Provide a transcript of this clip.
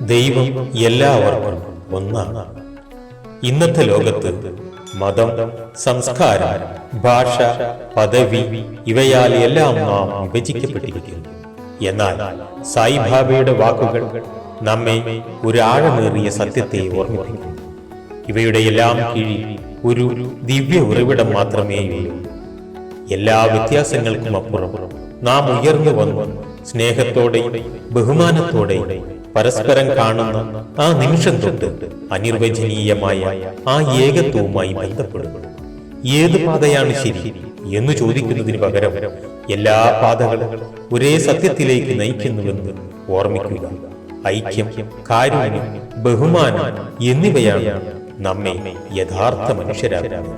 ദൈവം എല്ലാവർക്കും ഒന്നാണ്. ഇന്നത്തെ ലോകത്ത് മതം സംസ്കാരം ഭാഷ പദവി ഇവയാൽ എല്ലാം നാം വിഭജിക്കപ്പെട്ടിരിക്കുന്നു. എന്നാൽ സായിബാബയുടെ വാക്കുകൾ നമ്മെ ഒരാഴമേറിയ സത്യത്തെ ഓർമ്മിപ്പിക്കുന്നു. ഇവയുടെ എല്ലാം കീഴിൽ ഒരു ദിവ്യ ഉറവിടം മാത്രമേയുള്ളൂ. എല്ലാ വ്യത്യാസങ്ങൾക്കും അപ്പുറം നാം ഉയർന്നു വന്നു സ്നേഹത്തോടെ ബഹുമാനത്തോടെ പരസ്പരം കാണുന്ന ആ നിമിഷം തൊട്ട് അനിർവചനീയമായ ആ ഏകത്വവുമായി ബന്ധപ്പെടുക ഏത് പാതയാണ് ശരി എന്ന് ചോദിക്കുന്നതിന് പകരം എല്ലാ പാതകളും ഒരേ സത്യത്തിലേക്ക് നയിക്കുന്നുവെന്ന് ഓർമ്മിക്കുക. ഐക്യം കാരുണ്യം ബഹുമാനം എന്നിവയാണ് നമ്മെ യഥാർത്ഥ മനുഷ്യരാകുന്നത്